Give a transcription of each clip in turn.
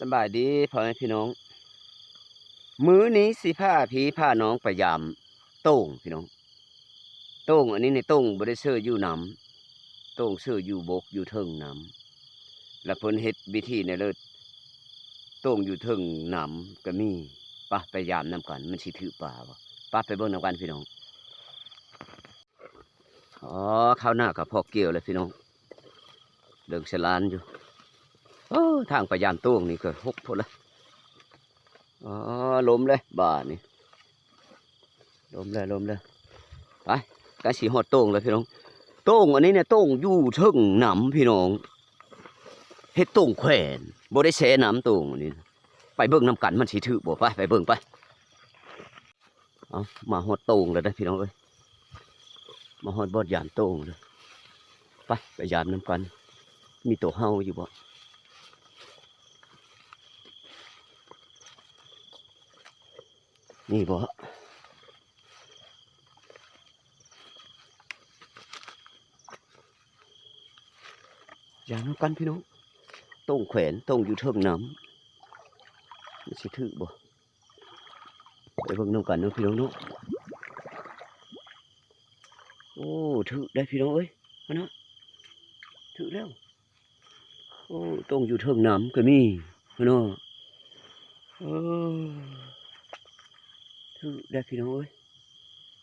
สบายดีพ่อแม่พี่น้อง มื้อนี้สิพาพี่พาน้องไปยามโต้งพี่น้องโต้งอันนี้ในโต้งบ่ได้เชื่ออยู่น้ำโต้งเชื่ออยู่บกอยู่เทิงน้ำแล้วเพิ่นเฮ็ดวิธีในเลิศโต้งอยู่เทิงน้ำก็มีปะไปยามนํกัน มันสิถือป่าบ่ปะไปเบิ่งนํกันพี่น้องอ๋อข้าวหน้ากับพ่อเกี่ยวเลยพี่น้องเดิงสลานอยู่ โอ้ทางไปยามตู้งนี่ก็หกพุ่นละอ๋อล้มเลยบ่านี่ล้มเลยล้มเลยไปกะสีหอดโต้งเลยพี่น้องโต้งอันนี้เนี่ยโต้งอยู่เทึงหนำพี่น้องเฮ็ดโต้งแขวนบ่ได้แช่น้ำโต้งนนี้ไปเบิ่งน้ำกันมันสิถือบ่ไปไปเบิ่งไปเอามาหอดโต้งเลยนะพี่น้องเอ้ยมาหอดบอดยามโต้งเลยไปไปยามน้ำกัน มีตัวเฮาอยู่บ่ นี่บ่อย่างนั้นกันพี่น้องต้งแขวนต้งอยู่เทิงน้ำมันสิถือบ่ไปเบิ่งน้ำกันเนาะพี่น้องเนาะโอ้ถือได้พี่น้องเอ้ยมาเนาะถือแล้วโอ้ต้งอยู่เทิงน้ำก็มีมาเนาะเออ thư đây phi น้องเอ้ย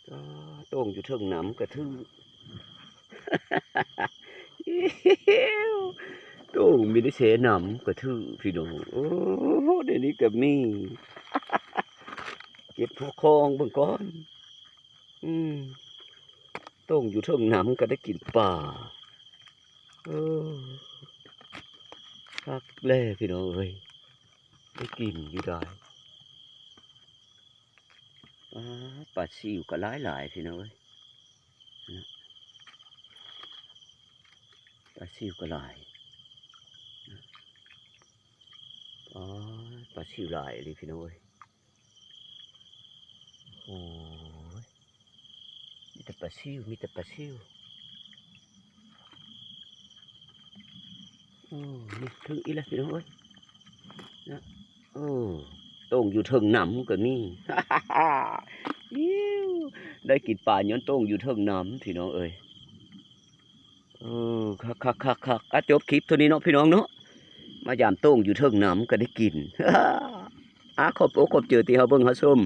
ก็โต้งอยู่เทิงน้ำกระทือโต้งมีได้เสน้ำกระทือพี่น้องโอ้เดี๋ยวนี้ก็มีเก็บหัวคองบิ่งก่อน อืมโต้งอยู่เทิงน้ำก็ได้กินป่าเออคักแล่พี่น้องเอ้ยได้กินอยู่ได้ ปลาซิวก็หลายหลายๆพี่น้องเอ้ยปลาซิวก็หลายอ๋อปลาซิวหลายเลยพี่น้องเอ้ยโอ้ยมีแต่ปลาซิวมีแต่ปลาซิวโอ้นี่ถึงอีแล้วพี่น้องเอ้ยนะโอ้ ต้งอยู่เทิงหนำก็มีได้กินปลาย้อนต้งอยู่เทิงน้ำพี่น้องเอ้ยเออคักคักคักคักอะจบคลิปเท่านี้เนาะพี่น้องเนาะมายามต้งอยู่เทิงน้ำก็ได้กินอะขอบอกขอบเจอที่เฮาเบิ่งเฮาชม